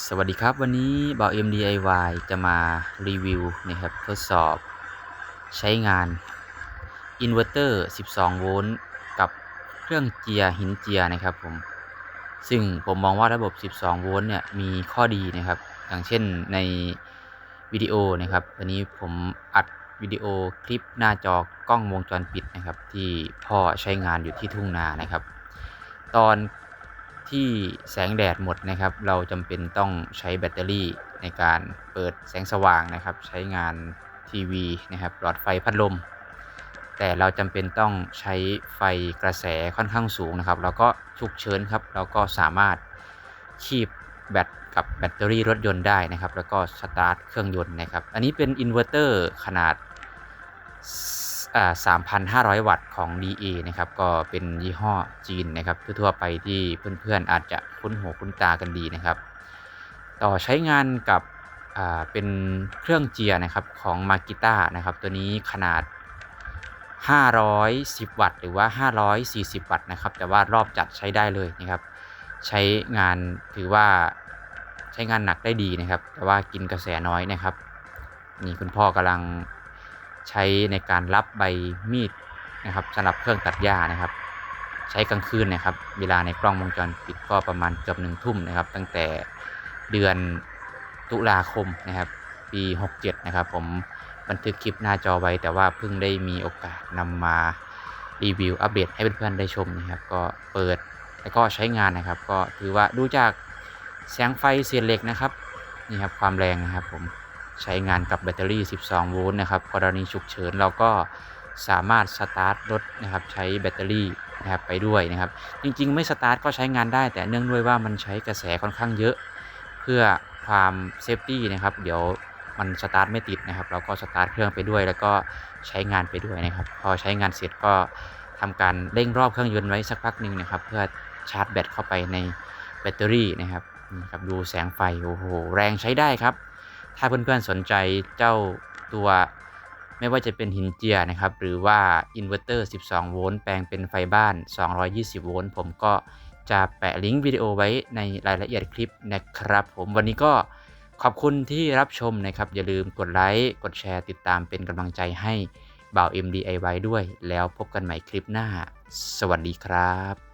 สวัสดีครับวันนี้บ่าว MDIY จะมารีวิวนะครับทดสอบใช้งานอินเวอร์เตอร์ 12 โวลต์กับเครื่องเจียหินเจียนะครับผมซึ่งผมมองว่าระบบ 12 โวลต์เนี่ยมีข้อดีนะครับ อย่างเช่นในวิดีโอนะครับวันนี้ผมอัดวิดีโอคลิปหน้าจอกล้องวงจรปิดนะครับ ที่พ่อใช้งานอยู่ที่ทุ่งนานะครับ ตอน ที่แสงแดดหมดนะครับ เราจำเป็นต้องใช้แบตเตอรี่ในการเปิดแสงสว่างนะครับ ใช้งานทีวีนะครับหลอดไฟพัดลม แต่เราจำเป็นต้องใช้ไฟกระแสค่อนข้างสูงนะครับ แล้วก็ฉุกเฉินครับ เราก็สามารถคีบแบตกับแบตเตอรี่รถยนต์ได้นะครับ แล้วก็สตาร์ทเครื่องยนต์นะครับ อันนี้เป็นอินเวอร์เตอร์ขนาด 3,500 วัตต์ของ DA นะครับ ก็เป็นยี่ห้อจีนนะครับ ทั่วๆไปที่เพื่อนๆอาจจะคุ้นหูคุ้นตากันดีนะครับ ต่อใช้งานกับเป็นเครื่องเจียนะครับของ Makita นะครับ ตัวนี้ขนาด 510 วัตต์ หรือว่า 540 วัตต์นะครับ แต่ว่ารอบจัดใช้ได้เลยนะครับ ใช้งานถือว่าใช้งานหนักได้ดีนะครับ แต่ว่ากินกระแสน้อยนะครับ นี่คุณพ่อกำลัง ใช้ในการรับใบมีดนะครับสำหรับเครื่องตัดหญ้านะครับ ใช้กลางคืนนะครับ เวลาในกล้องวงจรปิดก็ประมาณเกือบหนึ่งทุ่มนะครับ ตั้งแต่เดือนตุลาคมนะครับ ปี 67 นะครับ ผมบันทึกคลิปหน้าจอไว้ แต่ว่าเพิ่งได้มีโอกาสนำมารีวิวอัปเดตให้เพื่อนๆได้ชมนะครับ ก็เปิดแล้วก็ใช้งานนะครับ ก็ถือว่าดูจากแสงไฟเสียเหล็กนะครับนี่ครับความแรงนะครับผม ใช้งานกับแบตเตอรี่ 12 โวลต์นะครับ กรณีฉุกเฉินเราก็สามารถสตาร์ทรถนะครับใช้แบตเตอรี่นะครับไปด้วยนะครับ จริงๆ ไม่สตาร์ทก็ใช้งานได้ แต่เนื่องด้วยว่ามันใช้กระแสค่อนข้างเยอะ เพื่อความเซฟตี้นะครับ เดี๋ยวมันสตาร์ทไม่ติดนะครับ เราก็สตาร์ทเครื่องไปด้วย แล้วก็ใช้งานไปด้วยนะครับ พอใช้งานเสร็จก็ทำการเร่งรอบเครื่องยนต์ไว้สักพักหนึ่งนะครับ เพื่อชาร์จแบตเข้าไปในแบตเตอรี่นะครับนี่ครับดูแสงไฟโอ้โหแรงใช้ได้ครับ ถ้าเพื่อนๆสนใจเจ้าตัวไม่ว่าจะเป็นหินเจียนะครับ หรือว่าอินเวอร์เตอร์ 12 โวลต์แปลงเป็นไฟบ้าน 220 โวลต์ผมก็จะแปะลิงก์วิดีโอไว้ในรายละเอียดคลิปนะครับ ผมวันนี้ก็ขอบคุณที่รับชมนะครับ อย่าลืมกดไลค์ กดแชร์ติดตามเป็นกำลังใจให้บ่าว MDIY ด้วย แล้วพบกันใหม่คลิปหน้า สวัสดีครับ